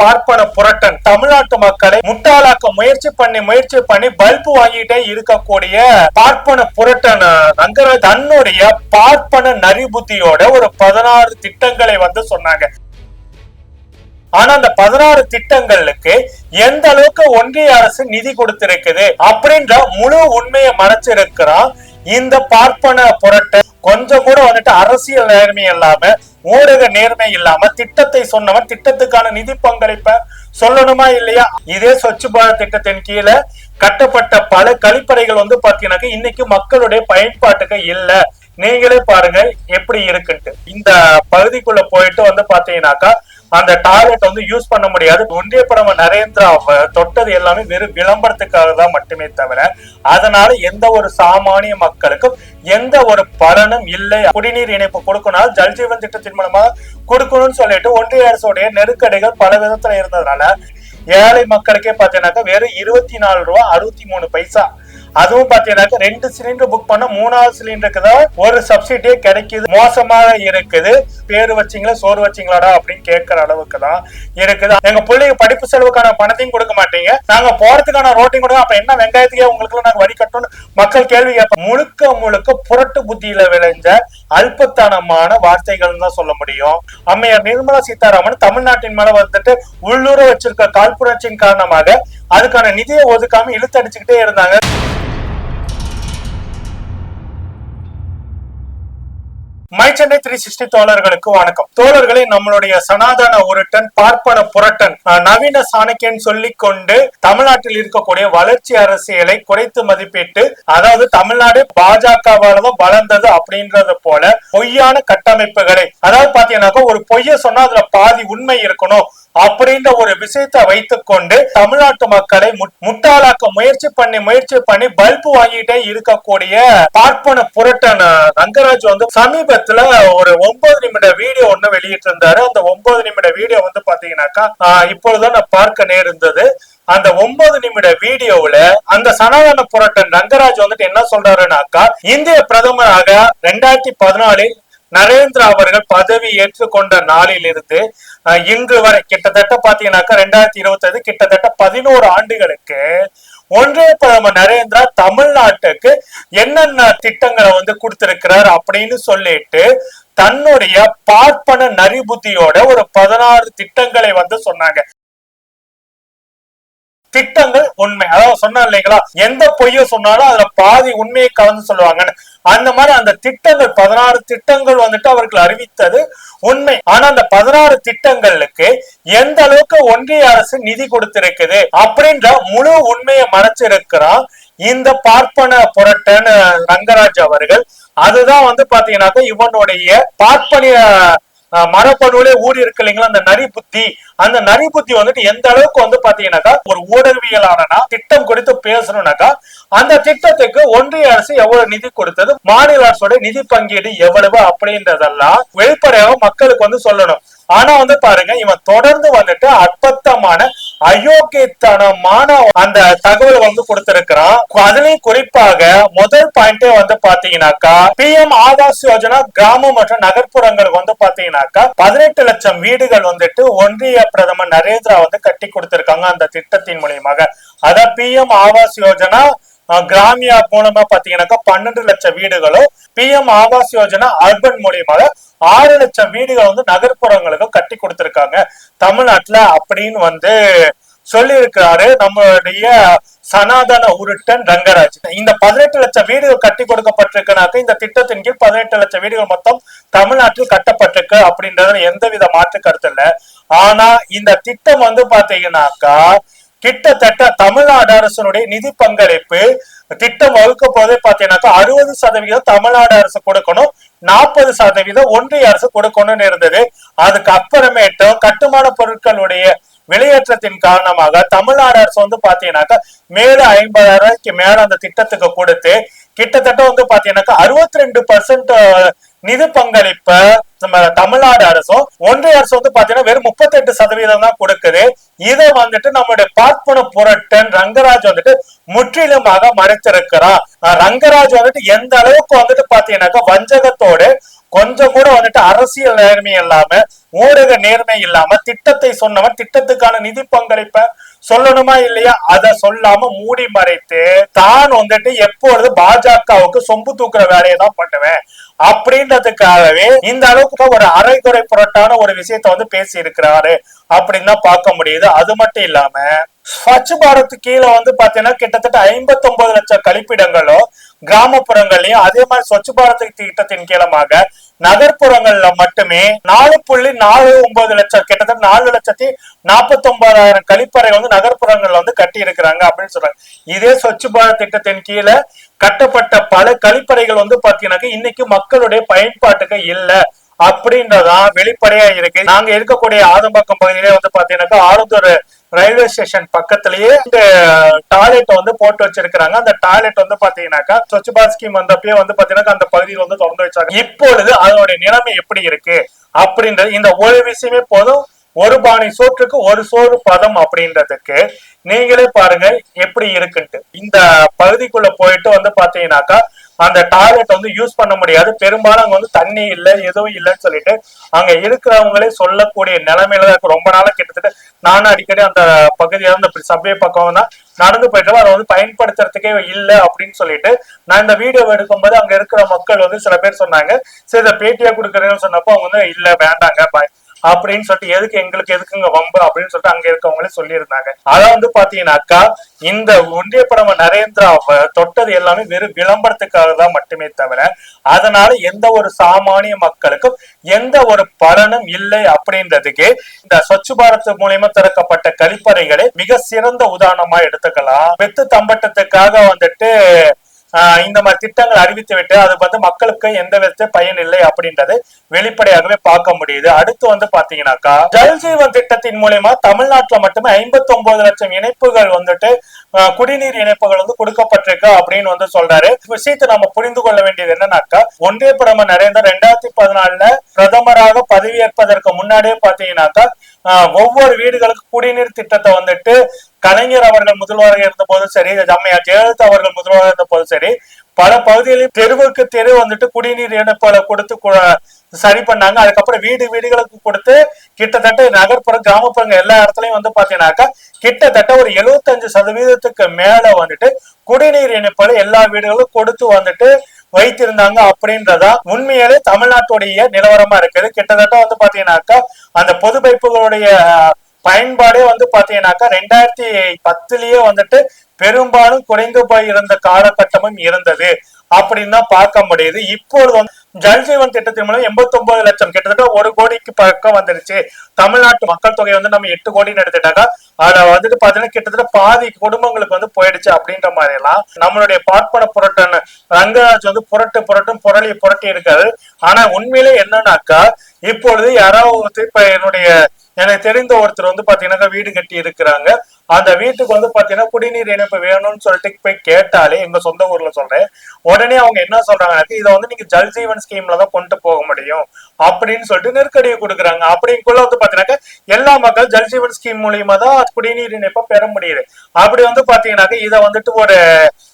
பார்ப்பன புரட்டன். தமிழ்நாட்டு மக்களை முட்டாளாக்க முயற்சி பண்ணி முயற்சி பண்ணி பல்பு வாங்கிட்டே இருக்கக்கூடிய பார்ப்பன புரட்டன் அங்க தன்னுடைய பார்ப்பன நரிபுத்தியோட ஒரு பதினாறு திட்டங்களை வந்து சொன்னாங்க. ஆனா அந்த பதினாறு திட்டங்களுக்கு எந்த அளவுக்கு ஒன்றிய அரசு நிதி கொடுத்திருக்குது அப்படின்ற முழு உண்மையை மறைச்சிருக்கிறான் இந்த பார்ப்பன புரட்ட கொஞ்சம் கூட வந்துட்டு அரசியல் நேர்மை இல்லாம ஊடக நேர்மை இல்லாம திட்டத்தை சொன்னவன் திட்டத்துக்கான நிதி பங்களிப்ப சொல்லணுமா இல்லையா? இதே சொச்சு பாரத் திட்டத்தின் கீழே கட்டப்பட்ட பல கழிப்பறைகள் வந்து பாத்தீங்கன்னாக்க இன்னைக்கு மக்களுடைய பயன்பாட்டுக்கு இல்ல. நீங்களே பாருங்க எப்படி இருக்குன்ட்டு. இந்த பகுதிக்குள்ள போயிட்டு வந்து பாத்தீங்கன்னாக்கா அந்த டாய்லெட் வந்து யூஸ் பண்ண முடியாது. ஒன்றிய பிரதமர் நரேந்திரா தொட்டது எல்லாமே வெறும் விளம்பரத்துக்காக தான் மட்டுமே தவிர அதனால எந்த ஒரு சாமானிய மக்களுக்கும் எந்த ஒரு பலனும் இல்லை. குடிநீர் இணைப்பு கொடுக்கணும் ஜல்ஜீவன் திட்டத்தின் மூலமா கொடுக்கணும்னு சொல்லிட்டு ஒன்றிய அரசுடைய நெருக்கடிகள் பல விதத்துல இருந்ததுனால ஏழை மக்களுக்கே பாத்தீங்கன்னாக்கா வெறும் இருபத்தி நாலு ரூபா அறுபத்தி மூணு பைசா அதுவும் பாத்தீங்கன்னாக்கா ரெண்டு சிலிண்டர் புக் பண்ண மூணாவது சிலிண்டருக்கு தான் ஒரு சப்சிடியே கிடைக்குது. மோசமாக இருக்குது. பேரு வச்சீங்களா சோறு வச்சீங்களாடா அப்படின்னு கேட்கிற அளவுக்கு தான் இருக்குது. எங்க பிள்ளைங்க படிப்பு செலவுக்கான பணத்தையும் கொடுக்க மாட்டீங்க. நாங்க போறதுக்கான ரோட்டையும் கொடுக்க அப்ப என்ன வெங்காயத்துக்கே உங்களுக்கு நாங்க வரி கட்டணும் மக்கள் கேள்வி கேட்போம் முழுக்க முழுக்க புரட்டு புத்தியில விளைஞ்ச அல்பத்தனமான வார்த்தைகள் தான் சொல்ல முடியும். அம்மையார் நிர்மலா சீதாராமன் தமிழ்நாட்டின் மேல வந்துட்டு உள்ளூர வச்சிருக்க காழ்ப்புணர்ச்சியின் காரணமாக அதுக்கான நிதியை ஒதுக்காம இழுத்தடிச்சுக்கிட்டே இருந்தாங்க. மை சென்னை த்ரீ சிக்ஸ்டி தோழர்களுக்கு வணக்கம். தோழர்களை நம்மளுடைய சனாதன உருட்டன் பார்ப்பன புரட்டன் நவீன சாணக்கியன் சொல்லி கொண்டு தமிழ்நாட்டில் இருக்கக்கூடிய வளர்ச்சி அரசியலை குறைத்து மதிப்பிட்டு அதாவது தமிழ்நாடு பாஜகவாலதான் வளர்ந்தது அப்படின்றது போல பொய்யான கட்டமைப்புகளை அதாவது பாத்தீங்கன்னாக்கா ஒரு பொய்ய சொன்னா அதுல பாதி உண்மை இருக்கணும் அப்படின்ற ஒரு விஷயத்தை வைத்துக் கொண்டு தமிழ்நாட்டு மக்களை முட்டாளாக்க முயற்சி பண்ணி முயற்சி பண்ணி பல்பு வாங்கிட்டே இருக்கக்கூடிய பார்ப்பன புரட்டன் ரங்கராஜ் வந்து சமீபத்துல ஒரு ஒன்பது நிமிட வீடியோ ஒண்ணு வெளியிட்டு இருந்தாரு அந்த ஒன்பது நிமிட வீடியோ வந்து பாத்தீங்கன்னாக்கா அஹ், இப்பொழுதுதான் நான் பார்க்க நேர்ந்தது. அந்த ஒன்பது நிமிட வீடியோவுல அந்த சனாதன புரட்டன் ரங்கராஜ் வந்துட்டு என்ன சொல்றாருனாக்கா இந்திய பிரதமராக ரெண்டாயிரத்தி பதினாலில் நரேந்திரா அவர்கள் பதவி ஏற்றுக்கொண்ட நாளிலிருந்து அஹ், இன்று வரை கிட்டத்தட்ட பாத்தீங்கன்னாக்கா ரெண்டாயிரத்தி இருபத்தி கிட்டத்தட்ட பதினோரு ஆண்டுகளுக்கு ஒன்றிய பிரதமர் நரேந்திரா தமிழ்நாட்டுக்கு என்னென்ன திட்டங்களை வந்து கொடுத்திருக்கிறார் அப்படின்னு சொல்லிட்டு தன்னுடைய பார்ப்பன நரிபுத்தியோட ஒரு பதினாறு திட்டங்களை வந்து சொன்னாங்க. திட்டங்கள் உண்மை. அதாவது சொன்னா இல்லைங்களா? எந்த பொய்யோ சொன்னாலும் அதுல பாதி உண்மையை கலந்து சொல்லுவாங்கன்னு. அந்த மாதிரி அந்த திட்டங்கள் பதினாறு திட்டங்கள் வந்துட்டு அவர்கள் அறிவித்தது உண்மை. ஆனா அந்த பதினாறு திட்டங்களுக்கு எந்த அளவுக்கு ஒன்றிய அரசு நிதி கொடுத்திருக்குது அப்படின்ற முழு உண்மையை மறைச்சிருக்கிறான் இந்த பார்ப்பன புரட்டன் ரங்கராஜ் அவர்கள். அதுதான் வந்து பாத்தீங்கன்னாக்கா இவனுடைய பார்ப்பனிய மரபணுவிலே ஊடி இருக்கு இல்லைங்களா? அந்த நரி புத்தி. அந்த நரி புத்தி வந்துட்டு எந்த அளவுக்கு வந்து பாத்தீங்கன்னாக்கா ஒரு ஊடகவியலாளனா திட்டம் குறித்து பேசணும்னாக்கா அந்த திட்டத்துக்கு ஒன்றிய அரசு எவ்வளவு நிதி கொடுத்தது மாநில அரசோட நிதி பங்கீடு எவ்வளவு அப்படின்றதெல்லாம் வெளிப்படையாக மக்களுக்கு வந்து சொல்லணும். ஆனா வந்து பாருங்க இவன் தொடர்ந்து வந்துட்டு அற்பத்தமான அயோக்கியத்தனமான அந்த தகவல் வந்து கொடுத்திருக்கிறான். அதுலயும் குறிப்பாக முதல் பாயிண்டே வந்து பாத்தீங்கன்னாக்கா பி எம் ஆவாஸ் யோஜனா கிராமம் மற்றும் நகர்ப்புறங்களுக்கு வந்து பாத்தீங்கன்னாக்கா பதினெட்டு லட்சம் வீடுகள் வந்துட்டு ஒன்றிய பிரதமர் நரேந்திரா வந்து கட்டி கொடுத்திருக்காங்க அந்த திட்டத்தின் மூலியமாக. அதான் பிஎம் ஆவாஸ் யோஜனா கிராமியா மூலமா பாத்தீங்கன்னாக்கா பன்னெண்டு லட்சம் வீடுகளும் பிஎம் ஆவாஸ் யோஜனா அர்பன் மூலியமாக ஆறு லட்சம் வீடுகள் வந்து நகர்ப்புறங்களுக்கு கட்டி கொடுத்திருக்காங்க. தமிழ்நாட்டுல அப்படின்னு வந்து சொல்லியிருக்கிறாரு நம்மளுடைய சனாதன உருட்டன் ரங்கராஜ். இந்த பதினெட்டு லட்சம் வீடுகள் கட்டி கொடுக்கப்பட்டிருக்குனாக்க இந்த திட்டத்தின் கீழ் பதினெட்டு லட்சம் வீடுகள் மொத்தம் தமிழ்நாட்டில் கட்டப்பட்டிருக்கு அப்படின்றதுல எந்தவித மாற்று கருத்து இல்ல. ஆனா இந்த திட்டம் வந்து பாத்தீங்கன்னாக்கா கிட்டத்தட்ட தமிழ்நாடு அரசனுடைய நிதி பங்களிப்பு திட்டம் வகுக்கப்போதே பாத்தீங்கன்னாக்கா அறுபது சதவீதம் தமிழ்நாடு அரசு கொடுக்கணும் நாற்பது சதவீதம் ஒன்றிய அரசு கொடுக்கணும்னு இருந்தது. அதுக்கு அப்புறமேட்டும் கட்டுமான பொருட்களுடைய வெளியேற்றத்தின் காரணமாக தமிழ்நாடு அரசு வந்து பாத்தீங்கன்னாக்கா மேல ஐம்பதாயிரம் ரூபாய்க்கு மேல அந்த திட்டத்துக்கு கொடுத்து கிட்டத்தட்ட வந்து பாத்தீங்கன்னாக்கா அறுபத்தி ரெண்டு பர்சன்ட் நிதி பங்களிப்பை நம்ம தமிழ்நாடு அரசும் ஒன்றிய அரசு வந்து பாத்தீங்கன்னா வெறும் முப்பத்தெட்டு சதவீதம் தான் கொடுக்குது. இதை வந்துட்டு நம்மளுடைய பார்ப்பன புரட்டன் ரங்கராஜ் வந்துட்டு முற்றிலுமாக மறைத்திருக்கிறார். ரங்கராஜ் வந்துட்டு எந்த அளவுக்கு வந்துட்டு பாத்தீங்கன்னாக்கா வஞ்சகத்தோடு கொஞ்சம் கூட வந்துட்டு அரசியல் நேர்மை இல்லாம ஊடக நேர்மை இல்லாம திட்டத்தை சொன்னவன் திட்டத்துக்கான நிதி பங்களிப்ப சொல்லணுமா இல்லையா? அத சொல்லாம மூடி மறைத்து தான் வந்துட்டு எப்பொழுது பாஜகவுக்கு சொம்பு தூக்குற வேலையை தான் பண்ணுவேன். அப்படின்றதுக்காகவே இந்த அளவுக்கு ஒரு அரைகுறை புரட்டான ஒரு விஷயத்த வந்து பேசி இருக்கிறாரு அப்படின்னு தான் பார்க்க முடியுது. அது மட்டும் இல்லாம ஸ்வச் பாரத் கீழே வந்து பாத்தீங்கன்னா கிட்டத்தட்ட ஐம்பத்தி ஒன்பது லட்சம் கழிப்பிடங்களும் கிராமப்புறங்கள்லயும் அதே மாதிரி ஸ்வச் பாரத் திட்டத்தின் கீழமாக நகர்ப்புறங்கள்ல மட்டுமே நாலு புள்ளி நாலு ஒன்பது லட்சம் கிட்டத்தட்ட நாலு லட்சத்தி நாற்பத்தி ஒன்பதாயிரம் கழிப்பறை வந்து நகர்ப்புறங்கள்ல வந்து கட்டி இருக்கிறாங்க அப்படின்னு சொல்றாங்க. இதே ஸ்வச் பாரத் திட்டத்தின் கீழே கட்டப்பட்ட பல கழிப்பறைகள் வந்து பாத்தீங்கன்னாக்க இன்னைக்கு மக்களுடைய பயன்பாட்டுக்கு இல்ல. அப்படின்றதான் வெளிப்படையா இருக்கு. நாங்க இருக்கக்கூடிய ஆதம்பாக்கம் பகுதியிலே வந்து பாத்தீங்கன்னாக்கா ஆலந்தூர் ரயில்வே ஸ்டேஷன் பக்கத்திலேயே இந்த டாய்லெட் வந்து போட்டு வச்சிருக்காங்க அந்த டாய்லெட் வந்து பாத்தீங்கன்னாக்கா ஸ்வச் பாரத் ஸ்கீம் வந்தப்பயே வந்து பாத்தீங்கன்னா அந்த பகுதியில் வந்து திறந்து வச்சாங்க. இப்பொழுது அதனுடைய நிலைமை எப்படி இருக்கு? அப்படின்றது இந்த ஒரு விஷயமே போதும். ஒரு பானை சோற்றுக்கு ஒரு சோறு பதம் அப்படின்றதுக்கு நீங்களே பாருங்க எப்படி இருக்குன்ட்டு. இந்த பகுதிக்குள்ள போயிட்டு வந்து பாத்தீங்கன்னாக்கா அந்த டாய்லெட் வந்து யூஸ் பண்ண முடியாது. பெரும்பாலும் அங்க வந்து தண்ணி இல்ல எதுவும் இல்லைன்னு சொல்லிட்டு அங்க இருக்கிறவங்களே சொல்லக்கூடிய நிலைமையில தான் ரொம்ப நாளா கிட்டத்தட்ட நானும் அடிக்கடி அந்த பகுதியில அந்த சபை பக்கம் தான் நடந்து போயிட்டு அதை வந்து பயன்படுத்துறதுக்கே இல்ல அப்படின்னு சொல்லிட்டு நான் இந்த வீடியோ எடுக்கும்போது அங்க இருக்கிற மக்கள் வந்து சில பேர் சொன்னாங்க சரி இதை பேட்டியா கொடுக்குறேன்னு சொன்னப்போ அவங்க வந்து இல்ல வேண்டாங்க அப்படின்னு சொல்லிட்டு எதுக்கு எங்களுக்கு எதுக்குங்க வம்பு அப்படின்னு சொல்லிட்டு அங்க இருக்கவங்களே சொல்லியிருந்தாங்க. அதான் வந்து பாத்தீங்கன்னாக்கா இந்த ஒன்றிய படம் நரேந்திரா தொட்டது எல்லாமே வெறும் விளம்பரத்துக்காக தான் மட்டுமே தவிர அதனால எந்த ஒரு சாமானிய மக்களுக்கும் எந்த ஒரு பலனும் இல்லை அப்படின்றதுக்கு இந்த ஸ்வச் பாரத் மூலியமா திறக்கப்பட்ட கழிப்பறைகளை மிக சிறந்த உதாரணமா எடுத்துக்கலாம். வெத்து தம்பட்டத்துக்காக வந்துட்டு இந்த மாதிரி திட்டங்கள் அறிவித்து விட்டு அது வந்து மக்களுக்கு எந்த விதத்தை பயன் இல்லை அப்படின்றது வெளிப்படையாகவே பார்க்க முடியுது. அடுத்து வந்து பாத்தீங்கன்னாக்கா ஜல்ஜீவன் திட்டத்தின் மூலியமா தமிழ்நாட்டுல மட்டுமே ஐம்பத்தி ஒன்பது லட்சம் இணைப்புகள் வந்துட்டு ஆஹ் குடிநீர் இணைப்புகள் வந்து கொடுக்கப்பட்டிருக்கு அப்படின்னு வந்து சொல்றாரு. விஷயத்தை நம்ம புரிந்து கொள்ள வேண்டியது என்னன்னாக்கா ஒன்றிய பிரதமர் நரேந்திர ரெண்டாயிரத்தி பதினாலுல பிரதமராக பதவியேற்பதற்கு முன்னாடியே பாத்தீங்கன்னாக்கா ஆஹ் ஒவ்வொரு வீடுகளுக்கு குடிநீர் திட்டத்தை வந்துட்டு கலைஞர் அவர்கள் முதல்வராக இருந்த போதும் சரி அம்மையார் ஜெயலலிதா அவர்கள் முதல்வராக இருந்த போதும் சரி பல பகுதிகளில் தெருவுக்கு தெரு வந்துட்டு குடிநீர் இணைப்புகளை கொடுத்து சரி பண்ணாங்க. அதுக்கப்புறம் வீடு வீடுகளுக்கு கொடுத்து கிட்டத்தட்ட நகர்ப்புறம் கிராமப்புறங்கள் எல்லா இடத்துலயும் வந்து பாத்தீங்கன்னாக்கா கிட்டத்தட்ட ஒரு எழுபத்தஞ்சு சதவீதத்துக்கு மேல வந்துட்டு குடிநீர் இணைப்புகளை எல்லா வீடுகளும் கொடுத்து வந்துட்டு வைத்திருந்தாங்க அப்படின்றதா உண்மையிலே தமிழ்நாட்டுடைய நிலவரமா இருக்குது. கிட்டத்தட்ட வந்து பாத்தீங்கன்னாக்கா அந்த பொது பைப்புகளுடைய பயன்பாடே வந்து பாத்தீங்கன்னாக்கா ரெண்டாயிரத்தி பத்துலயே வந்துட்டு பெரும்பாலும் குறைந்து போய் இருந்த காலகட்டமும் இருந்தது. அப்படின்னு தான் பார்க்க முடியுது. இப்பொழுது வந்து ஜல்ஜீவன் திட்டத்தின் மூலம் எண்பத்தி ஒன்பது லட்சம் கிட்டத்தட்ட ஒரு கோடிக்கு பக்கம் வந்துருச்சு. தமிழ்நாட்டு மக்கள் தொகை வந்து நம்ம எட்டு கோடின்னு எடுத்துட்டாக்கா அதை வந்துட்டு பாத்தீங்கன்னா கிட்டத்தட்ட பாதி குடும்பங்களுக்கு வந்து போயிடுச்சு அப்படின்ற மாதிரி எல்லாம் நம்மளுடைய பார்ப்பன புரட்டன் ரங்கராஜ் வந்து புரட்டு புரட்டும் புரளி புரட்டி இருக்காரு ஆனா உண்மையிலே என்னன்னாக்கா இப்பொழுது யாராவது இப்ப என்னுடைய எனக்கு தெரிந்த ஒருத்தர் வந்து பாத்தீங்கன்னா வீடு கட்டி இருக்கிறாங்க. அந்த வீட்டுக்கு வந்து பாத்தீங்கன்னா குடிநீர் இணைப்பு வேணும்னு சொல்லிட்டு போய் கேட்டாலே எங்க சொந்த ஊர்ல சொல்றேன். உடனே அவங்க என்ன சொல்றாங்கன்னாக்க இதை வந்து நீங்க ஜல் ஜீவன் ஸ்கீம்ல தான் கொண்டு போக முடியும் அப்படின்னு சொல்லிட்டு நெருக்கடியை கொடுக்குறாங்க. அப்படிங்குள்ள வந்து பாத்தீங்கன்னாக்க எல்லா மக்கள் ஜல் ஜீவன் ஸ்கீம் மூலியமா தான் குடிநீர் இணைப்பை பெற முடியுது. அப்படி வந்து பாத்தீங்கன்னாக்க இதை வந்துட்டு ஒரு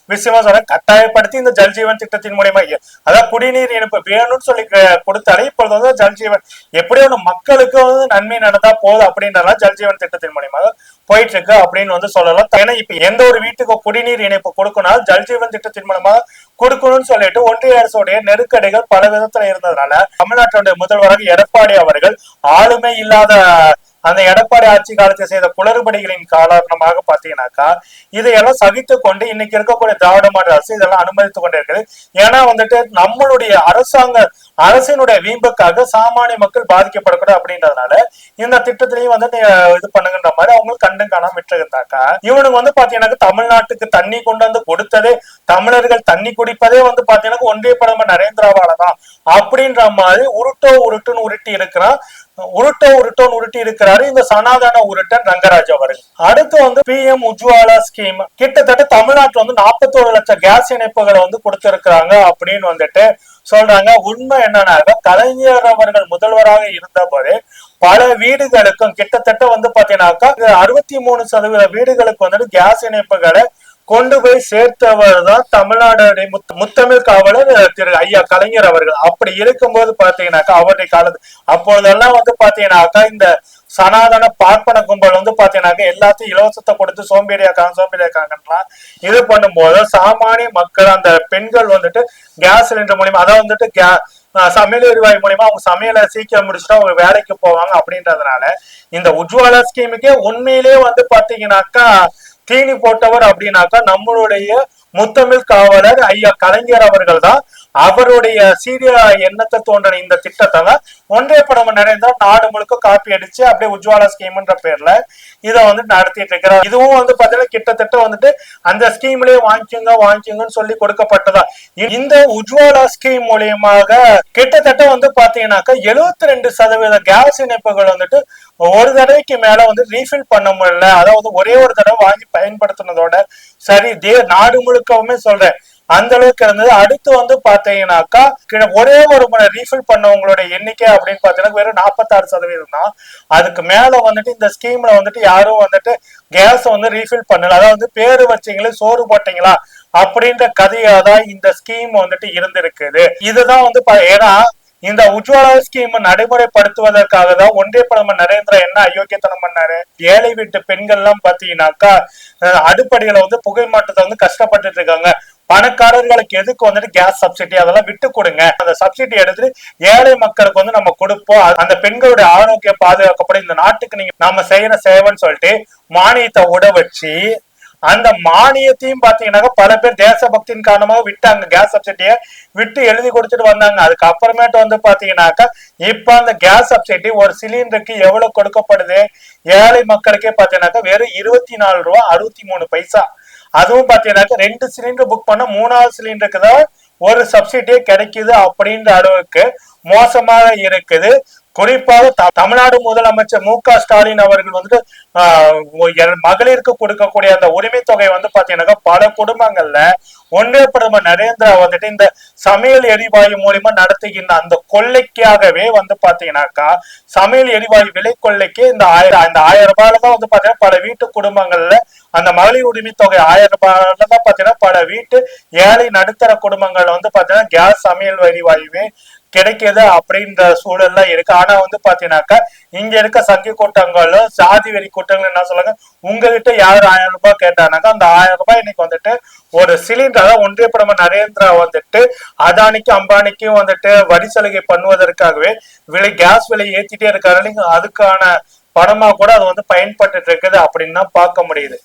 விஷயமா சொல்றேன் கட்டாயப்படுத்தி இந்த ஜல்ஜீவன் திட்டத்தின் மூலியமா அதாவது குடிநீர் இணைப்பு வேணும்னு சொல்லி கொடுத்தாலே இப்பொழுது வந்து ஜல்ஜீவன் எப்படியோ எப்படி மக்களுக்கு வந்து நன்மை நடந்தா போதும் அப்படின்றலாம் ஜல்ஜீவன் திட்டத்தின் மூலியமாக போயிட்டு இருக்கு அப்படின்னு வந்து சொல்லலாம். ஏன்னா இப்ப எந்த ஒரு வீட்டுக்கு குடிநீர் இணைப்பு கொடுக்கணும் ஜல்ஜீவன் திட்டத்தின் மூலமா கொடுக்கணும்னு சொல்லிட்டு ஒன்றிய அரசுடைய நெருக்கடிகள் பல விதத்துல இருந்ததுனால தமிழ்நாட்டுடைய முதல்வராக எடப்பாடி அவர்கள் ஆளுமை இல்லாத அந்த எடப்பாடி ஆட்சி காலத்தில் செய்த குளறுபடிகளின் காரணமாக பாத்தீங்கன்னாக்கா இதையெல்லாம் சகித்து கொண்டு இன்னைக்கு இருக்கக்கூடிய திராவிட மாடல் அரசு இதெல்லாம் அனுமதித்து கொண்டு இருக்குது ஏன்னா வந்துட்டு நம்மளுடைய அரசாங்க அரசினுடைய வீம்புக்காக சாமானிய மக்கள் பாதிக்கப்படக்கூடாது அப்படின்றதுனால இந்த திட்டத்திலையும் வந்து நீ- இது பண்ணுங்கன்ற மாதிரி அவங்களுக்கு கண்டு காணாம விட்டுருந்தாக்கா இவனுக்கு வந்து பாத்தீங்கன்னா தமிழ்நாட்டுக்கு தண்ணி கொண்டு வந்து கொடுத்ததே தமிழர்கள் தண்ணி குடிப்பதே வந்து பாத்தீங்கன்னா ஒன்றிய பிரதமர் நரேந்திராவால தான் அப்படின்ற மாதிரி உருட்டோ உருட்டுன்னு உருட்டி இருக்கிறான். உருட்டோ உருட்டோன்னு உருட்டி இருக்கிறாரு இந்த சனாதன உருட்டன் ரங்கராஜ் அவர்கள். அடுத்து வந்து பி எம் உஜ்வாலா ஸ்கீம் கிட்டத்தட்ட தமிழ்நாட்டுல வந்து 41 லட்சம் கேஸ் இணைப்புகளை வந்து கொடுத்திருக்கிறாங்க அப்படின்னு வந்துட்டு சொல்றாங்க. உண்மை என்னன்னாக்க கலைஞர் அவர்கள் முதல்வராக இருந்த போது பல வீடுகளுக்கும் கிட்டத்தட்ட வந்து பாத்தீங்கன்னாக்கா அறுபத்தி மூணு சதவீத வீடுகளுக்கு வந்துட்டு கேஸ் இணைப்புகளை கொண்டு போய் சேர்த்தவர் தான் தமிழ்நாடு முத்- முத்தமிழ் காவலர் திரு ஐயா கலைஞர் அவர்கள். அப்படி இருக்கும்போது பாத்தீங்கன்னாக்கா அவருடைய காலத்து அப்பொழுதெல்லாம் வந்து பாத்தீங்கன்னாக்கா இந்த சனாதன பார்ப்பன கும்பல் பாத்தீங்கன்னாக்கா எல்லாத்தையும் இலவசத்தை கொடுத்து சோம்பேறியாக்காங்க சோம்பேறியாக்காங்கலாம் இது பண்ணும்போது சாமானிய மக்கள் அந்த பெண்கள் வந்துட்டு கேஸ் சிலிண்டர் மூலியமா அதாவது வந்துட்டு கே- சமையல் எரிவாயு மூலியமா அவங்க சமையலை சீக்கிரம் முடிச்சுட்டு அவங்க வேலைக்கு போவாங்க அப்படின்றதுனால இந்த உஜ்வாலா ஸ்கீமுக்கே உண்மையிலேயே வந்து பாத்தீங்கன்னாக்கா தீனி போட்டவர் அப்படின்னாக்கா நம்மளுடைய முத்தமிழ் காவலர் ஐயா கலைஞர் அவர்கள் தான் அவருடைய சீரிய எண்ணத்தை தோன்றின இந்த திட்டத்தை தான் ஒன்றிய பிரதமர் நரேந்திரா நாடு முழுக்க காப்பி அடிச்சு அப்படியே உஜ்வாலா ஸ்கீம்ன்ற பேர்ல இதை வந்து நடத்திட்டு இருக்கிறார். இதுவும் வந்து பாத்தீங்கன்னா கிட்டத்தட்ட வந்துட்டு அந்த ஸ்கீம்லயே வாங்கிக்கோங்க வாங்கிக்கோங்கன்னு சொல்லி கொடுக்கப்பட்டதா. இந்த உஜ்வாலா ஸ்கீம் மூலியமாக கிட்டத்தட்ட வந்து பாத்தீங்கன்னாக்கா எழுபத்தி ரெண்டு சதவீத கேஸ் இணைப்புகள் வந்துட்டு ஒரு தடவைக்கு மேல வந்து ரீஃபில் பண்ண முடியல. அதாவது ஒரே ஒரு தடவை வாங்கி பயன்படுத்தினதோட சரி தே நாடு முழுக்கவுமே சொல்றேன். அந்த அளவுக்கு இருந்தது. அடுத்து வந்து பாத்தீங்கன்னாக்கா கிட்ட- ஒரே ஒரு முறை ரீஃபில் பண்ணவங்களோட எண்ணிக்கை அப்படின்னு பாத்தீங்கன்னா வெறும் நாற்பத்தாறு சதவீதம் தான். அதுக்கு மேல வந்துட்டு இந்த ஸ்கீம்ல வந்துட்டு யாரும் வந்துட்டு கேஸ் வந்து ரீஃபில் பண்ணல. அதாவது பேரு வச்சீங்களே சோறு போட்டீங்களா? அப்படின்ற கதையா தான் இந்த ஸ்கீம் வந்துட்டு இருந்திருக்குது. இதுதான் வந்து பா- ஏன்னா இந்த உஜ்வாலா ஸ்கீம் நடைமுறைப்படுத்துவதற்காக தான் ஒன்றிய பிரதமர் நரேந்திரா என்ன அயோக்கியத்தனம் பண்ணாரு? ஏழை வீட்டு பெண்கள் எல்லாம் பாத்தீங்கன்னாக்கா அடிப்படையில வந்து புகை மாற்றத்தை வந்து கஷ்டப்பட்டுட்டு இருக்காங்க. பணக்காரர்களுக்கு எதுக்கு வந்துட்டு கேஸ் சப்சிடி அதெல்லாம் விட்டு கொடுங்க. அந்த சப்சிடி எடுத்து ஏழை மக்களுக்கு வந்து நம்ம கொடுப்போம். அந்த பெண்களுடைய ஆரோக்கிய பாதுகாக்கப்படும். இந்த நாட்டுக்கு நீங்க நாம செய்யற சேவைன்னு சொல்லிட்டு மானியத்தை உட வச்சு அந்த மானியத்தையும் பாத்தீங்கன்னாக்க பல பேர் தேசபக்தியின் காரணமாக விட்டாங்க. கேஸ் சப்சிடிய விட்டு எழுதி கொடுத்துட்டு வந்தாங்க. அதுக்கப்புறமேட்டு வந்து பாத்தீங்கன்னாக்கா இப்ப அந்த கேஸ் சப்சிடி ஒரு சிலிண்டருக்கு எவ்வளவு கொடுக்கப்படுது? ஏழை மக்களுக்கே பாத்தீங்கன்னாக்கா வெறும் இருபத்தி நாலு ரூபா அறுபத்தி மூணு பைசா. அதுவும் பாத்தீங்கன்னாக்கா ரெண்டு சிலிண்டர் புக் பண்ண மூணாவது சிலிண்டருக்கு தான் ஒரு சப்சிடியே கிடைக்குது அப்படின்ற அளவுக்கு மோசமாக இருக்குது. குறிப்பாக த- தமிழ்நாடு முதலமைச்சர் மு க ஸ்டாலின் அவர்கள் வந்துட்டு ஆஹ், மகளிருக்கு கொடுக்கக்கூடிய அந்த உரிமை தொகை வந்து பாத்தீங்கன்னாக்கா பல குடும்பங்கள்ல ஒன்றே பிரதமர் நரேந்திரா வந்துட்டு இந்த சமையல் எரிவாயு மூலியமா நடத்துகின்ற அந்த கொள்ளைக்காகவே வந்து பாத்தீங்கன்னாக்கா சமையல் எரிவாயு விலை கொள்ளைக்கு இந்த ஆயிரம் இந்த ஆயிரம் ரூபாயில தான் வந்து பாத்தீங்கன்னா பல வீட்டு குடும்பங்கள்ல அந்த மகளிர் உரிமை தொகை ஆயிரம் ரூபாயில தான் பாத்தீங்கன்னா பல வீட்டு ஏழை நடுத்தர குடும்பங்கள்ல வந்து பாத்தீங்கன்னா கேஸ் சமையல் எரிவாயுவே கிடைக்கிது அப்படின்ற சூழல்லாம் இருக்கு. ஆனா வந்து பாத்தீங்கன்னாக்கா இங்க இருக்க சங்கி கூட்டங்களும் சாதி வெறி கூட்டங்கள் என்ன சொல்லுங்க உங்ககிட்ட யார் ஆயிரம் ரூபாய் கேட்டானாக்கா அந்த ஆயிரம் ரூபாய் இன்னைக்கு வந்துட்டு ஒரு சிலிண்டர் அதாவது ஒன்றிய பிரதமர் நரேந்திரா வந்துட்டு அதானிக்கு அம்பானிக்கும் வந்துட்டு வரி சலுகை பண்ணுவதற்காகவே விலை கேஸ் விலை ஏத்திட்டே இருக்காரு. அதுக்கான படமா கூட அது வந்து பயன்பட்டு இருக்குது அப்படின்னு தான் பார்க்க முடியுது.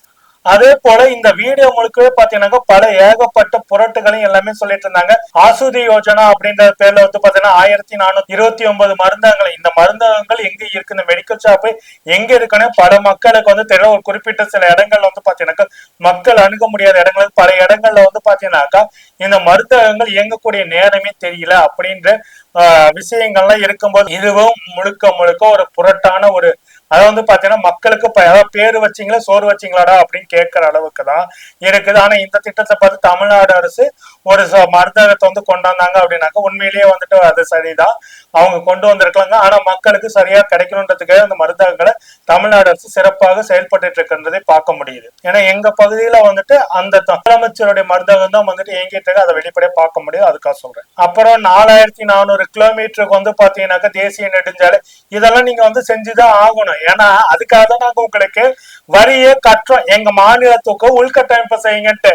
அதே போல இந்த வீடியோ முழுக்கவே பாத்தீங்கன்னாக்கா பல ஏகப்பட்ட புரட்டுகளையும் எல்லாமே சொல்லிட்டு இருந்தாங்க. ஆசுதி யோஜனா அப்படின்ற பேர்ல வந்து பாத்தீங்கன்னா ஆயிரத்தி நானூத்தி இருபத்தி ஒன்பது மருந்தகங்கள் இந்த மருந்தகங்கள் எங்க இருக்கு? இந்த மெடிக்கல் ஷாப்பு எங்க இருக்குன்னு பல மக்களுக்கு வந்து தெரியல ஒரு குறிப்பிட்ட சில இடங்கள்ல வந்து பாத்தீங்கன்னாக்கா மக்கள் அணுக முடியாத இடங்களுக்கு பல இடங்கள்ல வந்து பாத்தீங்கன்னாக்கா இந்த மருந்தகங்கள் இயங்கக்கூடிய நேரமே தெரியல அப்படின்ற ஆஹ், விஷயங்கள்லாம் இருக்கும்போது இதுவும் முழுக்க முழுக்க ஒரு புரட்டான ஒரு அதை வந்து பாத்தீங்கன்னா மக்களுக்கு பேர் வச்சிங்களா வச்சீங்களா சோறு வச்சீங்களாடா அப்படின்னு கேட்கிற அளவுக்கு தான் இருக்குது. ஆனா இந்த திட்டத்தை பார்த்து தமிழ்நாடு அரசு ஒரு ச- மருந்தகத்தை வந்து கொண்டாந்தாங்க அப்படின்னாக்கா உண்மையிலேயே வந்துட்டு அது சரிதான். அவங்க கொண்டு வந்திருக்கலாங்க. ஆனா மக்களுக்கு சரியா கிடைக்கணுன்றதுக்காக அந்த மருந்தகங்களை தமிழ்நாடு அரசு சிறப்பாக செயல்பட்டு இருக்கின்றதை பார்க்க முடியுது. ஏன்னா எங்க பகுதியில வந்துட்டு அந்த முதலமைச்சருடைய மருந்தகம் தான் வந்துட்டு இயங்கிட்டு இருக்கு அதை வெளிப்படையா பார்க்க முடியும். அதுக்காக சொல்றேன். அப்புறம் நாலாயிரத்தி நானூறு கிலோமீட்டருக்கு வந்து பாத்தீங்கன்னாக்க தேசிய நெடுஞ்சாலை. இதெல்லாம் நீங்க வந்து செஞ்சுதான் ஆகணும். ஏன்னா அதுக்காக தான் நாங்க உங்களுக்கு வரியே கட்டுறோம். எங்க மாநிலத்துக்கு உள்கட்டமைப்பு செய்யுங்கன்ட்டு.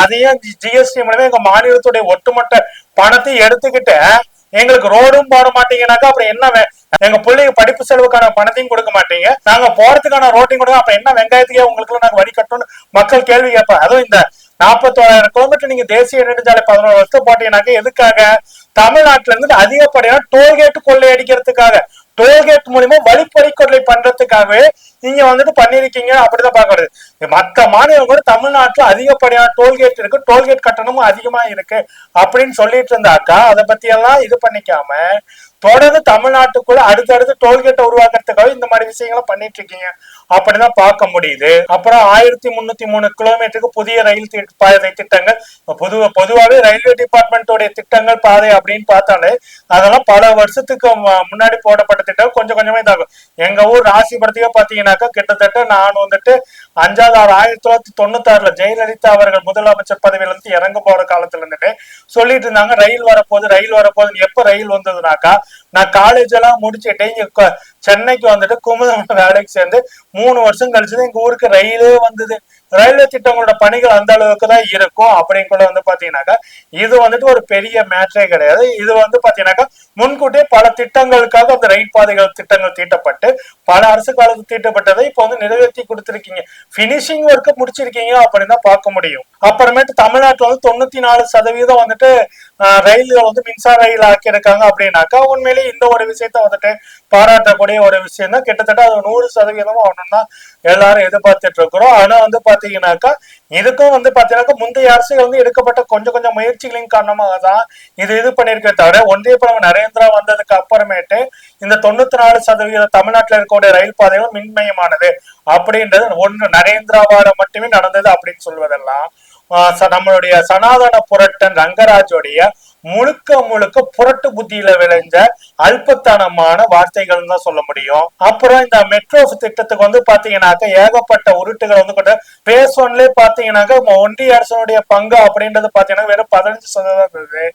அதையும் ஜிஎஸ்டி மூலமா எங்க மாநிலத்துடைய ஒட்டுமொத்த பணத்தையும் எடுத்துக்கிட்டு எங்களுக்கு ரோடும் போட மாட்டீங்கன்னாக்கா அப்புறம் என்ன எங்க பிள்ளைங்க படிப்பு செலவுக்கான பணத்தையும் கொடுக்க மாட்டீங்க. நாங்க போறதுக்கான ரோட்டையும் கொடுக்க அப்புறம் என்ன வெங்காயத்துக்கே உங்களுக்கு நாங்க வரி கட்டணும்னு மக்கள் கேள்வி கேட்பேன் அதுவும் இந்த நாற்பத்தோராயிரம் கிலோமீட்டர் நீங்க தேசிய நெடுஞ்சாலை பதினோரு வருஷம் போட்டீங்கன்னாக்க எதுக்காக? தமிழ்நாட்டுல இருந்து அதிகப்படியான டோல்கேட் கொள்ளை அடிக்கிறதுக்காக டோல்கேட் மூலியமா வழிப்பறி கொள்ளை பண்றதுக்காகவே நீங்க வந்துட்டு பண்ணிருக்கீங்க அப்படிதான் பாக்குறது மற்ற மாநிலம் கூட தமிழ்நாட்டுல அதிகப்படியான டோல்கேட் இருக்கு டோல்கேட் கட்டணமும் அதிகமா இருக்கு அப்படின்னு சொல்லிட்டு இருந்தாக்கா அதை பத்தி எல்லாம் இது பண்ணிக்காம தொடர்ந்து தமிழ்நாட்டுக்குள்ள அடுத்தடுத்து டோல்கேட்டை உருவாக்குறதுக்காக இந்த மாதிரி விஷயங்களை பண்ணிட்டு இருக்கீங்க. அப்படிதான் பார்க்க முடியுது. அப்புறம் ஆயிரத்தி முன்னூத்தி மூணு கிலோமீட்டருக்கு புதிய ரயில் பாதை திட்டங்கள். பொதுவா பொதுவாகவே ரயில்வே டிபார்ட்மெண்ட்டோடைய திட்டங்கள் பாதை அப்படின்னு பார்த்தாலே அதெல்லாம் பல வருஷத்துக்கு முன்னாடி போடப்பட்ட திட்டம் கொஞ்சம் கொஞ்சமா இதாகும். எங்க ஊர் ராசிபுரத்துக்கே பாத்தீங்கன்னாக்கா கிட்டத்தட்ட நான் வந்துட்டு அஞ்சாவது ஆறு ஆயிரத்தி தொள்ளாயிரத்தி தொண்ணூத்தி ஆறுல ஜெயலலிதா அவர்கள் முதலமைச்சர் பதவியில இருந்து இறங்க போற காலத்துல இருந்துட்டு சொல்லிட்டு இருந்தாங்க ரயில் வரப்போகுது ரயில் வரப்போகுது எப்ப ரயில் வந்ததுனாக்கா நான் காலேஜ் எல்லாம் முடிச்சுட்டு இங்க சென்னைக்கு வந்துட்டு குமுதம் வேலைக்கு சேர்ந்து மூணு வருஷம் கழிச்சுதான் எங்க ஊருக்கு ரயிலே வந்தது. ரயில்வே திட்டங்களோட பணிகள் அந்த அளவுக்கு தான் இருக்கும் அப்படிங்குள்ள வந்து பாத்தீங்கன்னாக்கா இது வந்துட்டு ஒரு பெரிய மேட்ரே கிடையாது. இது வந்து பாத்தீங்கன்னாக்கா முன்கூட்டியே பல திட்டங்களுக்காக அந்த ரயில் பாதைகள் திட்டங்கள் தீட்டப்பட்டு பல அரசு காலத்துக்கு தீட்டப்பட்டதை இப்போ வந்து நிறைவேற்றி கொடுத்துருக்கீங்க. பினிஷிங் ஒர்க்கு முடிச்சிருக்கீங்க அப்படின்னு தான் பார்க்க முடியும். அப்புறமேட்டு தமிழ்நாட்டில் வந்து தொண்ணூத்தி நாலு சதவீதம் வந்துட்டு ரயில்கள் வந்து மின்சார ரயில் ஆக்கியிருக்காங்க அப்படின்னாக்கா உண்மையிலேயே இந்த ஒரு விஷயத்த வந்துட்டு பாராட்டக்கூடிய ஒரு விஷயம் தான் கிட்டத்தட்ட அது நூறு சதவீதம் ஆகணும் தான் எல்லாரும் எதிர்பார்த்துட்டு இருக்கிறோம். ஆனா வந்து பாத்தீங்கன்னாக்கா இதுக்கும் வந்து பாத்தீங்கன்னாக்கா முந்தைய அரசுகள் வந்து எடுக்கப்பட்ட கொஞ்சம் கொஞ்சம் முயற்சிகளின் காரணமாக தான் இது இது பண்ணிருக்கே தவிர ஒன்றிய பிரதமர் நரேந்திரா வந்ததுக்கு அப்புறமேட்டு இந்த தொண்ணூத்தி நாலு சதவீத தமிழ்நாட்டில் இருக்கக்கூடிய ரயில் பாதைகள் மின்மயமானது அப்படின்றது ஒன்று நரேந்திராவால மட்டுமே நடந்தது அப்படின்னு சொல்வதெல்லாம். நம்மளுடைய சனாதன புரட்டன் ரங்கராஜோடைய முழுக்க முழுக்க புரட்டு புத்தியில விளைஞ்ச அல்பத்தனமான வார்த்தைகள் தான் சொல்ல முடியும். அப்புறம் இந்த மெட்ரோ திட்டத்துக்கு வந்து பாத்தீங்கன்னாக்க ஏகப்பட்ட உருட்டுகள் வந்து கொண்டு பேஸ் ஒன்லயே பாத்தீங்கன்னாக்க ஒன்றிய அரசனுடைய பங்கு அப்படின்றது பாத்தீங்கன்னா வெறும் பதினஞ்சு சதவீதம் இருந்தது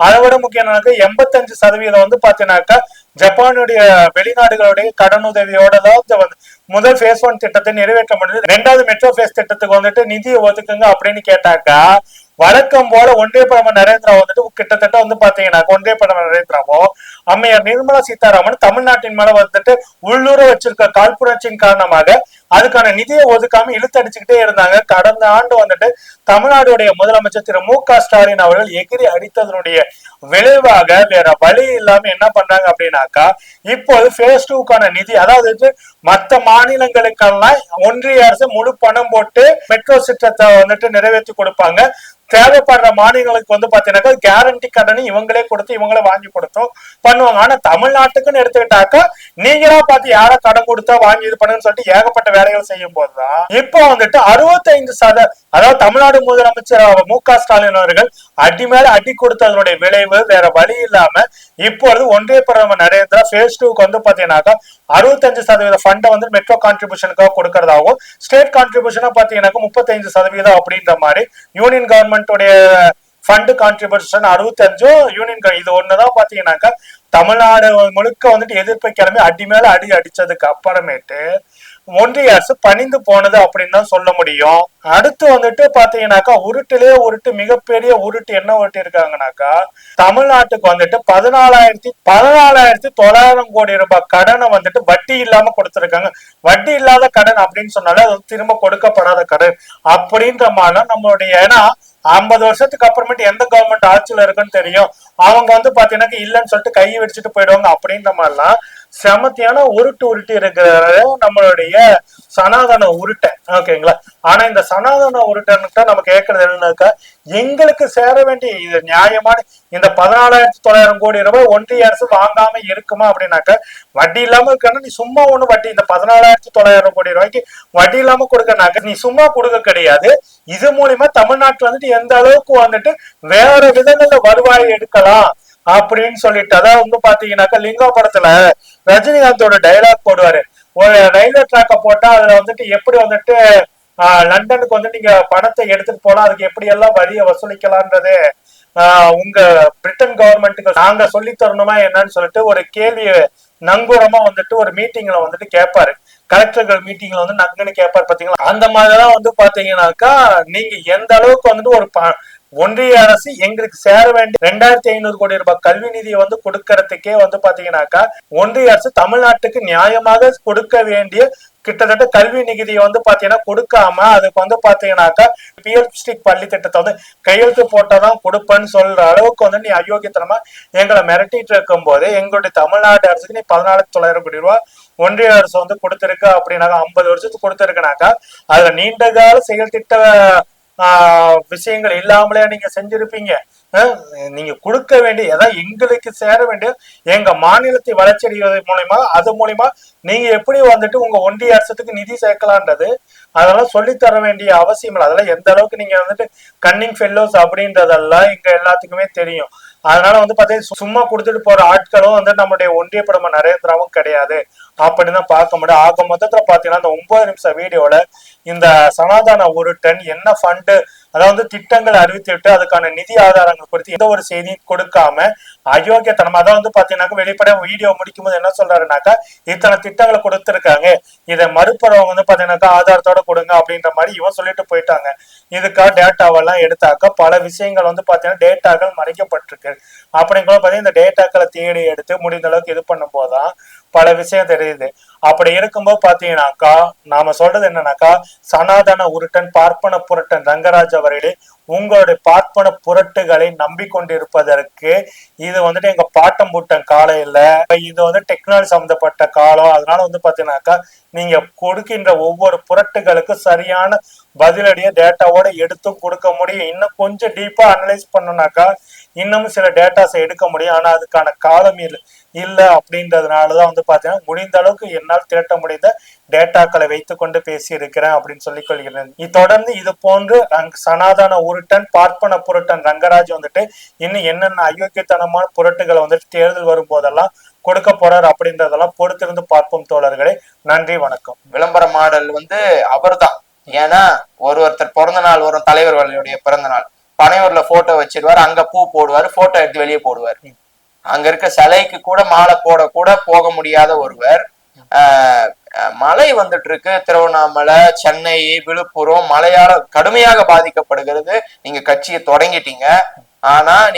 அதை விட முக்கியம்னாக்க எண்பத்தஞ்சு சதவீதம் வந்து பாத்தீங்கன்னாக்கா ஜப்பானுடைய வெளிநாடுகளுடைய கடனுதவியோட தான் முதல் ஃபேஸ் ஒன் திட்டத்தை நிறைவேற்ற முடியுது ரெண்டாவது மெட்ரோ ஃபேஸ் திட்டத்துக்கு வந்துட்டு நிதியை ஒதுக்குங்க அப்படின்னு கேட்டாக்கா வழக்கம் போல ஒன்றிய பிரதமர் நரேந்திரா வந்துட்டு கிட்டத்தட்ட வந்து பாத்தீங்கன்னா ஒன்றிய பிரதமர் நரேந்திராவோ அம்மையார் நிர்மலா சீதாராமன் தமிழ்நாட்டின் மேல வந்துட்டு உள்ளூர வச்சிருக்க காழ்ப்புணர்ச்சியின் காரணமாக அதுக்கான நிதியை ஒதுக்காம இழுத்தடிச்சுக்கிட்டே இருந்தாங்க. கடந்த ஆண்டு வந்துட்டு தமிழ்நாடுடைய முதலமைச்சர் திரு மு க ஸ்டாலின் அவர்கள் எகிரி அடித்ததனுடைய விளைவாக வேற வழி இல்லாம என்ன பண்றாங்க அப்படின்னாக்கா இப்போது ஃபேஸ் டூக்கான நிதி அதாவது மற்ற மத்த மாநிலங்களுக்கெல்லாம் ஒன்றிய அரசு முழு பணம் போட்டு மெட்ரோ திட்டத்தை வந்துட்டு நிறைவேற்றி கொடுப்பாங்க. தேவைப்படுற மாநிலங்களுக்கு வந்து பாத்தீங்கன்னாக்கா கேரண்டி கடனை இவங்களே கொடுத்து இவங்களே வாங்கி கொடுத்தோம். பண்ணுவாங்க ஆனா தமிழ்நாட்டுக்குன்னு எடுத்துக்கிட்டாக்கா நீங்களா பார்த்து யார கடன் கொடுத்தா வாங்கி இது பண்ணுன்னு சொல்லிட்டு ஏகப்பட்ட வேலைகள் செய்யும் போதுதான் இப்போ வந்துட்டு அறுபத்தைந்து சத அதாவது தமிழ்நாடு முதலமைச்சர் மு க ஸ்டாலின் அவர்கள் அடி மேல அடி கொடுத்ததனுடைய விளைவு வேற வழி இல்லாம இப்பொழுது ஒன்றிய பிரதமர் நரேந்திரா ஃபேஸ் டூக்கு வந்து பாத்தீங்கன்னாக்கா அறுபத்தஞ்சு சதவீத ஃபண்டை வந்து மெட்ரோ கான்ட்ரிபியூஷனுக்காக கொடுக்கறதாகவும் ஸ்டேட் கான்ட்ரிபியூஷனா பாத்தீங்கன்னாக்கா முப்பத்தஞ்சு சதவீதம் அப்படின்ற மாதிரி யூனியன் கவர்மெண்ட் உடைய ஃபண்டு கான்ட்ரிபியூஷன் அறுபத்தஞ்சோ யூனியன் இது ஒண்ணுதான் பாத்தீங்கன்னாக்கா தமிழ்நாடு முழுக்க வந்துட்டு எதிர்ப்பை கிளம்பி அடி மேல அடி அடிச்சதுக்கு அப்புறமேட்டு ஒன்றிய அரசு பணிந்து போனது அப்படின்னு தான் சொல்ல முடியும். அடுத்து வந்துட்டு பாத்தீங்கன்னாக்கா உருட்டிலே உருட்டு மிகப்பெரிய உருட்டு என்ன உருட்டி இருக்காங்கனாக்கா தமிழ்நாட்டுக்கு வந்துட்டு பதினாலாயிரத்தி பதினாலாயிரத்தி தொள்ளாயிரம் கோடி ரூபாய் கடனை வந்துட்டு வட்டி இல்லாம கொடுத்துருக்காங்க. வட்டி இல்லாத கடன் அப்படின்னு சொன்னாலே அது திரும்ப கொடுக்கப்படாத கடன் அப்படின்ற மாதிரி நம்மளுடைய ஏன்னா ஐம்பது வருஷத்துக்கு அப்புறமேட்டு எந்த கவர்மெண்ட் ஆட்சியில இருக்குன்னு தெரியும். அவங்க வந்து பாத்தீங்கன்னா இல்லைன்னு சொல்லிட்டு கை வச்சுட்டு போயிடுவாங்க. அப்படின்ற மாதிரிலாம் செமத்தியான உருட்டு உருட்டு இருக்கிற நம்மளுடைய சனாதன உருட்டை. ஓகேங்களா? ஆனா இந்த சனாதன உருட்டைன்னுட்டு நம்ம கேட்கறது என்னன்னாக்கா எங்களுக்கு சேர வேண்டிய இது நியாயமான இந்த பதினாலாயிரத்தி தொள்ளாயிரம் கோடி ரூபாய் ஒன்றிய அரசு வாங்காம இருக்குமா அப்படின்னாக்கா வட்டி இல்லாம இருக்கணும் நீ சும்மா ஒண்ணு வட்டி இந்த பதினாலாயிரத்தி தொள்ளாயிரம் கோடி ரூபாய்க்கு வட்டி இல்லாம கொடுக்கனாக்க நீ சும்மா கொடுக்க கிடையாது. இது மூலியமா தமிழ்நாட்டுல வந்துட்டு எந்த அளவுக்கு வந்துட்டு வேற விதங்கள்ல வருவாய் எடுக்கலாம். அப்படின்னு சொல்லிட்டு அதாவது வந்து பாத்தீங்கன்னாக்கா லிங்கோ படத்துல ரஜினிகாந்தோட டைலாக் போடுவாரு. ஒரு ரயில்வே ட்ராக்க போட்டா அதுல வந்துட்டு எப்படி வந்துட்டு ஆஹ், லண்டனுக்கு வந்து நீங்க பணத்தை எடுத்துட்டு போனா அதுக்கு எப்படி எல்லாம் வரியை வசூலிக்கலாம்ன்றது ஆஹ், உங்க பிரிட்டன் கவர்மெண்ட்டுக்கு நாங்க சொல்லி தரணுமா என்னன்னு சொல்லிட்டு ஒரு கேள்வி நங்கூரமா வந்துட்டு ஒரு மீட்டிங்ல வந்துட்டு கேட்பாரு கலெக்டர்கள் மீட்டிங்ல வந்து நங்கன்னு கேட்பாரு பாத்தீங்களா? அந்த மாதிரிதான் வந்து பாத்தீங்கன்னாக்கா நீங்க எந்த அளவுக்கு வந்துட்டு ஒரு ப- ஒன்றிய அரசு எங்களுக்கு சேர வேண்டிய ரெண்டாயிரத்தி ஐநூறு கோடி ரூபாய் கல்வி நிதியை வந்து கொடுக்கறதுக்கே வந்து பாத்தீங்கன்னாக்கா ஒன்றிய அரசு தமிழ்நாட்டுக்கு நியாயமாக கொடுக்க வேண்டிய கிட்டத்தட்ட கல்வி நிதியை வந்து பாத்தீங்கன்னா கொடுக்காம அதுக்கு வந்து பாத்தீங்கன்னாக்கா பிஎல்ஸ்டிக் பள்ளி திட்டத்தை வந்து கையெழுத்து போட்டாதான் கொடுப்பேன்னு சொல்ற அளவுக்கு வந்து நீ அயோக்கியத்தனமா எங்களை மிரட்டிட்டு இருக்கும் போது எங்களுடைய தமிழ்நாடு அரசுக்கு நீ பதினாலு தொள்ளாயிரம் கோடி ரூபாய் ஒன்றிய அரசு வந்து கொடுத்திருக்கு அப்படின்னாக்கா ஐம்பது வருஷத்துக்கு கொடுத்திருக்குனாக்கா அதுல நீண்ட கால செயல் திட்ட விஷயங்கள் இல்லாமலே நீங்க செஞ்சிருப்பீங்க. நீங்க கொடுக்க வேண்டிய ஏதாவது எங்களுக்கு சேர வேண்டிய எங்க மாநிலத்தை வளர்ச்சியடைவது மூலயமா அது மூலயமா நீங்க எப்படி வந்துட்டு உங்க ஒன்றிய அரசுக்கு நிதி சேர்க்கலான்றது அதெல்லாம் சொல்லித்தர வேண்டிய அவசியம் இல்லை. அதெல்லாம் எந்த அளவுக்கு நீங்க வந்துட்டு கன்னிங் ஃபெல்லோஸ் அப்படின்றதெல்லாம் இங்க எல்லாத்துக்குமே தெரியும். அதனால வந்து பாத்தீங்கன்னா சும்மா கொடுத்துட்டு போற ஆட்களும் வந்து நம்முடைய ஒன்றிய பிரதமர் நரேந்திராவும் கிடையாது. அப்படின்னு தான் பார்க்க முடியும். ஆக மொத்தத்துல பாத்தீங்கன்னா அந்த ஒன்பது நிமிஷம் வீடியோல இந்த சனாதன உருட்டன் என்ன ஃபண்டு அதாவது திட்டங்கள் அறிவித்துவிட்டு அதுக்கான நிதி ஆதாரங்கள் குறித்து எந்த ஒரு செய்தியும் கொடுக்காம அயோக்கியத்தனம் அதான் வந்து பாத்தீங்கன்னாக்க வெளிப்பட வீடியோ முடிக்கும் போது என்ன சொல்றாருனாக்கா இத்தனை திட்டங்களை கொடுத்துருக்காங்க. இதை மறுப்பறவங்க வந்து பாத்தீங்கன்னாக்கா ஆதாரத்தோட கொடுங்க அப்படின்ற மாதிரி இவன் சொல்லிட்டு போயிட்டாங்க. இதுக்காக டேட்டாவெல்லாம் எடுத்தாக்க பல விஷயங்கள் வந்து பாத்தீங்கன்னா டேட்டாக்கள் மறைக்கப்பட்டிருக்கு. அப்படிங்கிற பார்த்தீங்கன்னா இந்த டேட்டாக்களை தேடி எடுத்து முடிந்த அளவுக்கு இது பண்ணும் போதுதான் பல விஷயம் தெரியுது. அப்படி இருக்கும்போது பாத்தீங்கன்னாக்கா நாம சொல்றது என்னன்னாக்கா சனாதன உருட்டன் பார்ப்பன புரட்டன் ரங்கராஜ் அவர்களே உங்களுடைய பார்ப்பன புரட்டுகளை நம்பிக்கொண்டிருப்பதற்கு இது வந்துட்டு எங்க பாட்டம் பூட்டம் காலம் இல்ல இது வந்து டெக்னாலஜி சம்பந்தப்பட்ட காலம். அதனால வந்து பாத்தீங்கன்னாக்கா நீங்க கொடுக்கின்ற ஒவ்வொரு புரட்டுகளுக்கும் சரியான பதிலடியை டேட்டாவோட எடுத்தும் கொடுக்க முடியும். இன்னும் கொஞ்சம் டீப்பா அனலைஸ் பண்ணோம்னாக்கா இன்னமும் சில டேட்டாஸை எடுக்க முடியும். ஆனா அதுக்கான காலம் இல்லை இல்ல அப்படின்றதுனாலதான் வந்து பாத்தீங்கன்னா முடிந்த அளவுக்கு என்னால் திரட்ட முடிந்த டேட்டாக்களை வைத்துக்கொண்டு பேசி இருக்கிறேன் அப்படின்னு சொல்லிக் கொள்கிறேன். இது தொடர்ந்து இது போன்று ரங்- சனாதன உருட்டன் பார்ப்பன புரட்டன் ரங்கராஜ் வந்துட்டு இன்னும் என்னென்ன அயோக்கியத்தனமான புரட்டுகளை வந்துட்டு தேர்தல் வரும்போதெல்லாம் கொடுக்க போறார் அப்படின்றதெல்லாம் பொறுத்திருந்து பார்ப்போம் தோழர்களே. நன்றி வணக்கம். விளம்பர மாடல் வந்து அவர்தான். ஏன்னா ஒரு ஒருத்தர் பிறந்த நாள் வரும் தலைவர்களுடைய பிறந்த நாள். பனையூர்ல போட்டோ வச்சிருவாரு. அங்க பூ போடுவாரு போட்டோ எடுத்து வெளியே போடுவார். அங்க இருக்க சிலைக்கு கூட மாலை போட கூட போக முடியாத ஒருவர். மழை வந்துட்டு இருக்கு திருவண்ணாமலை சென்னை விழுப்புரம் மழையால கடுமையாக பாதிக்கப்படுகிறது. நீங்க கட்சியை தொடங்கிட்டீங்க. ஆனா நீங்க